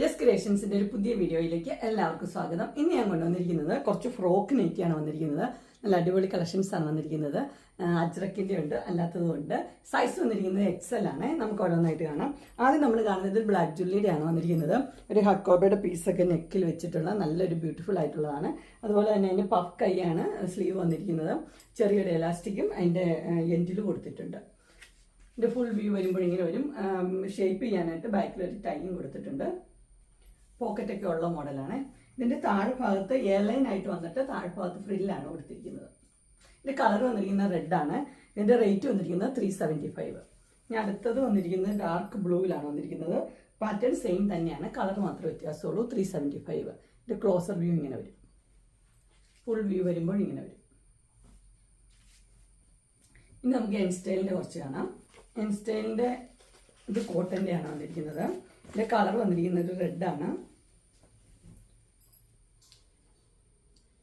Just ക്രിയേഷൻസിന്റെ ഒരു പുതിയ വീഡിയോയിലേക്ക് എല്ലാവർക്കും സ്വാഗതം. ഇന്ന് ഞാൻ കൊണ്ടുവന്നിരിക്കുന്നത് കുറച്ച് ഫ്രോക്ക് നെറ്റിയാണ് വന്നിരിക്കുന്നത്. നല്ല അടിപൊളി കളക്ഷൻസ് ആണ് വന്നിരിക്കുന്നത്. അജ്രക്കിന്റെ ഉണ്ട് അല്ലാത്തതും ഉണ്ട്. സൈസ് വന്നിരിക്കുന്നത് എക്സൽ ആണ്. നമുക്ക് ഓരോന്നായിട്ട് കാണാം. ആദ്യം നമ്മൾ കാണുന്നത് ബ്ലാക്ക് ജുല്ലിയുടെ ആണ് വന്നിരിക്കുന്നത്. ഒരു ഹക്കോബയുടെ പീസൊക്കെ നെക്കിൽ വെച്ചിട്ടുള്ള നല്ലൊരു ബ്യൂട്ടിഫുൾ ആയിട്ടുള്ളതാണ്. അതുപോലെ തന്നെ അതിന് പഫ് കൈയാണ് സ്ലീവ് വന്നിരിക്കുന്നത്. ചെറിയൊരു എലാസ്റ്റിക്കും അതിന്റെ എൻഡിൽ കൊടുത്തിട്ടുണ്ട്. ഇതിന്റെ ഫുൾ വ്യൂ വരുമ്പോൾ ഇങ്ങനെ വരും ഷേപ്പ് ചെയ്യാനായിട്ട് ബാക്കിൽ ഒരു ടൈയും കൊടുത്തിട്ടുണ്ട്. പോക്കറ്റ് ഒക്കെ ഉള്ള മോഡലാണ് ഇതിന്റെ താഴെ ഭാഗത്ത് എയർലൈൻ ആയിട്ട് വന്നിട്ട് താഴെ ഭാഗത്ത് ഫ്രില്ലാണ് കൊടുത്തിരിക്കുന്നത്. ഇതിന്റെ കളർ വന്നിരിക്കുന്നത് റെഡ് ആണ്. ഇതിന്റെ റേറ്റ് വന്നിരിക്കുന്നത് ത്രീ സെവന്റി ഫൈവ് ഇനി അടുത്തത് വന്നിരിക്കുന്നത് ഡാർക്ക് ബ്ലൂവിലാണ് വന്നിരിക്കുന്നത്. പാറ്റേൺ സെയിം തന്നെയാണ്. കളർ മാത്രമേ വ്യത്യാസമുള്ളൂ. ത്രീ സെവന്റി ഫൈവ് ഇതിന്റെ ക്ലോസർ വ്യൂ ഇങ്ങനെ വരും. ഫുൾ വ്യൂ വരുമ്പോൾ ഇങ്ങനെ വരും. ഇനി നമുക്ക് എൻ സ്റ്റൈലിന്റെ കുറച്ച് കാണാം. എൻ സ്റ്റൈലിന്റെ ഇത് കോട്ടന്റെ ആണ് വന്നിരിക്കുന്നത്. ഇതിന്റെ കളർ വന്നിരിക്കുന്നത് റെഡ്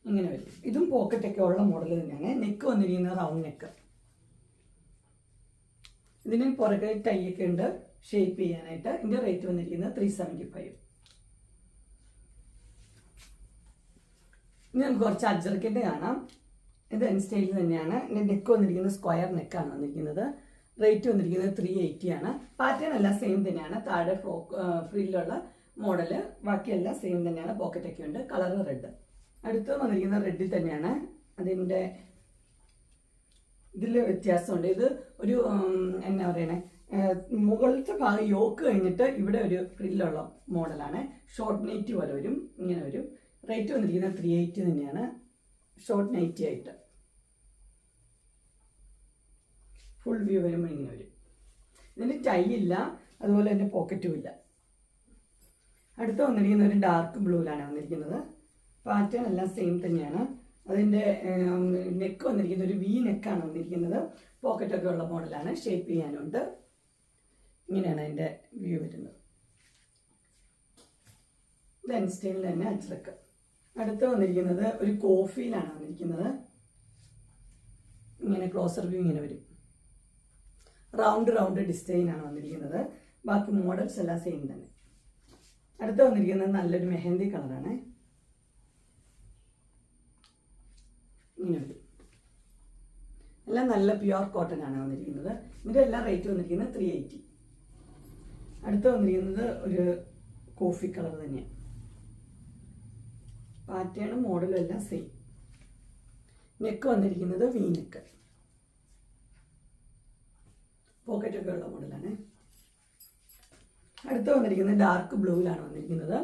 ആണ് ഇങ്ങനെ വരും. ഇതും പോക്കറ്റ് ഒക്കെ ഉള്ള മോഡൽ തന്നെയാണ്. നെക്ക് വന്നിരിക്കുന്നത് റൗണ്ട് നെക്ക് ഇതിന് പുറകെ ടൈ ഒക്കെ ഉണ്ട്. ഷേപ്പ് ചെയ്യാനായിട്ട്. ഇതിന്റെ റേറ്റ് വന്നിരിക്കുന്നത് ത്രീ സെവന്റി ഫൈവ് ഇനി നമുക്ക് കുറച്ച് അജർക്കിന്റെ കാണാം. ഇത് എൻ സ്റ്റൈലിൽ തന്നെയാണ്. ഇതിന്റെ നെക്ക് വന്നിരിക്കുന്നത് സ്ക്വയർ നെക്കാണ് വന്നിരിക്കുന്നത്. റേറ്റ് വന്നിരിക്കുന്നത് ത്രീ എയ്റ്റി ആണ്. പാറ്റേൺ എല്ലാം സെയിം തന്നെയാണ്. താഴെ ഫ്രോക്ക് ഫ്രില്ലുള്ള മോഡൽ ബാക്കിയെല്ലാം സെയിം തന്നെയാണ്. പോക്കറ്റ് ഒക്കെ ഉണ്ട്. കളർ റെഡ് അടുത്ത് വന്നിരിക്കുന്നത് റെഡിൽ തന്നെയാണ്. അതിന്റെ ഇതിൽ വ്യത്യാസമുണ്ട്. ഇത് ഒരു എന്നാ പറയണേ? മുകളിലത്തെ ഭാഗം യോക്ക് കഴിഞ്ഞിട്ട് ഇവിടെ ഒരു ഫ്രില്ലുള്ള മോഡലാണ്. ഷോർട്ട് നൈറ്റ് പോലെ വരും ഇങ്ങനെ വരും. റേറ്റ് വന്നിരിക്കുന്നത് ത്രീ എയ്റ്റി തന്നെയാണ്. ഷോർട്ട് നൈറ്റി ആയിട്ട്. ഫുൾ വ്യൂ വരുമ്പോൾ ഇങ്ങനെ വരും. ഇതിന് ടൈ ഇല്ല അതുപോലെ തന്നെ പോക്കറ്റും ഇല്ല. അടുത്ത് വന്നിരിക്കുന്ന ഒരു ഡാർക്ക് ബ്ലൂവിലാണ് വന്നിരിക്കുന്നത്. പാറ്റേൺ എല്ലാം സെയിം തന്നെയാണ്. അതിന്റെ നെക്ക് വന്നിരിക്കുന്നത് ഒരു വി നെക്കാണ് വന്നിരിക്കുന്നത്. പോക്കറ്റൊക്കെ ഉള്ള മോഡലാണ് ഷേപ്പ് ചെയ്യാനുണ്ട്. ഇങ്ങനെയാണ് അതിന്റെ വ്യൂ വരുന്നത്. ഇത് സ്റ്റൈലിൽ തന്നെ അച്ചറക്ക് അടുത്ത് വന്നിരിക്കുന്നത് ഒരു കോഫിയിലാണ് വന്നിരിക്കുന്നത്. ഇങ്ങനെ ക്ലോസർ വ്യൂ ഇങ്ങനെ വരും. റൗണ്ട് റൗണ്ട് ഡിസൈനാണ് വന്നിരിക്കുന്നത്. ബാക്കി മോഡൽസ് എല്ലാം സെയിം തന്നെ. അടുത്ത് വന്നിരിക്കുന്നത് നല്ലൊരു മെഹന്തി കളറാണ് ഇങ്ങനെ വരും. എല്ലാം നല്ല പ്യുവർ കോട്ടൺ ആണ് വന്നിരിക്കുന്നത്. ഇതിന്റെ എല്ലാം റേറ്റ് വന്നിരിക്കുന്നത് ത്രീ എയ്റ്റി അടുത്ത് വന്നിരിക്കുന്നത് ഒരു കോഫി കളർ തന്നെയാണ് പാറ്റേണും മോഡലും എല്ലാം സെയിം നെക്ക് വന്നിരിക്കുന്നത് വി നെക്ക് പോക്കറ്റൊക്കെ ഉള്ള മോഡലാണ് അടുത്ത് വന്നിരിക്കുന്നത് ഡാർക്ക് ബ്ലൂവിലാണ് വന്നിരിക്കുന്നത്.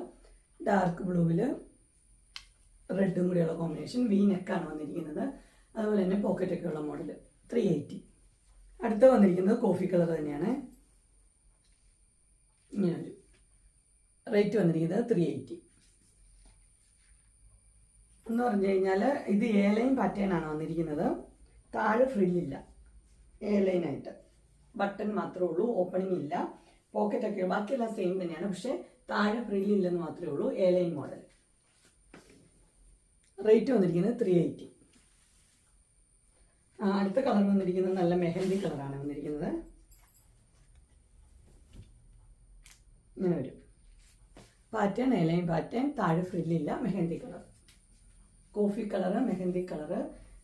ഡാർക്ക് ബ്ലൂവിൽ റെഡും കൂടിയുള്ള കോമ്പിനേഷൻ വി നെക്കാണ് വന്നിരിക്കുന്നത്. അതുപോലെ തന്നെ പോക്കറ്റൊക്കെ ഉള്ള മോഡൽ ത്രീ എയ്റ്റി അടുത്ത വന്നിരിക്കുന്നത് കോഫി കളർ തന്നെയാണ്. ഇങ്ങനെ ഒരു റേറ്റ് വന്നിരിക്കുന്നത് ത്രീ എയ്റ്റി എന്ന് പറഞ്ഞു കഴിഞ്ഞാൽ ഇത് എ ലൈൻ പാറ്റേൺ ആണ് വന്നിരിക്കുന്നത്. താഴെ ഫ്രില്ലില്ല എ ലൈൻ ആയിട്ട്. ബട്ടൺ മാത്രമേ ഉള്ളൂ ഓപ്പണിംഗ് ഇല്ല. പോക്കറ്റ് ഒക്കെ ബാക്കിയെല്ലാം സെയിം തന്നെയാണ്. പക്ഷേ താഴെ ഫ്രില്ലില്ലെന്ന് മാത്രമേ ഉള്ളൂ. എ ലൈൻ മോഡൽ റേറ്റ് വന്നിരിക്കുന്നത് ത്രീ എയ്റ്റി അടുത്ത കളർ വന്നിരിക്കുന്നത് നല്ല മെഹന്തി കളറാണ് വന്നിരിക്കുന്നത്. ഇങ്ങനെ വരും. പാറ്റേൺ എലൈൻ പാറ്റേൺ താഴെ ഫ്രില്ലില്ല mehndi colour coffee colour mehndi colour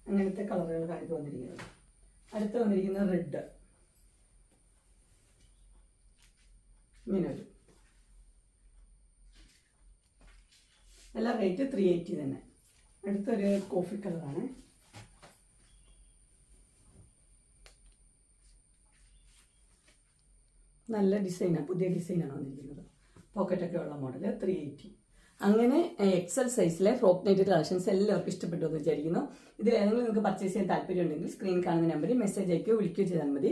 അങ്ങനത്തെ കളറുകളാണ് ഇത് വന്നിരിക്കുന്നത്. അടുത്ത് വന്നിരിക്കുന്നത് റെഡ് ഇങ്ങനെ വരും. എല്ലാം റേറ്റ് ത്രീ എയ്റ്റി തന്നെ. അടുത്തൊരു കോഫി കളറാണ് നല്ല ഡിസൈനാണ് പുതിയ ഡിസൈനാണ് വന്നിരിക്കുന്നത്. പോക്കറ്റൊക്കെ ഉള്ള മോഡൽ ത്രീ എയ്റ്റി അങ്ങനെ എക്സൽ സൈസിലെ ഫ്രോക്ക് നൈറ്റ് കളക്ഷൻസ് എല്ലാവർക്കും ഇഷ്ടപ്പെട്ടു എന്ന് വിചാരിക്കുന്നു. ഇതിൽ ഏതെങ്കിലും നിങ്ങൾക്ക് പർച്ചേസ് ചെയ്യാൻ താല്പര്യമുണ്ടെങ്കിൽ സ്ക്രീൻ കാണുന്ന നമ്പറിൽ മെസ്സേജ് അയക്കുകയോ വിളിക്കുകയോ ചെയ്താൽ മതി.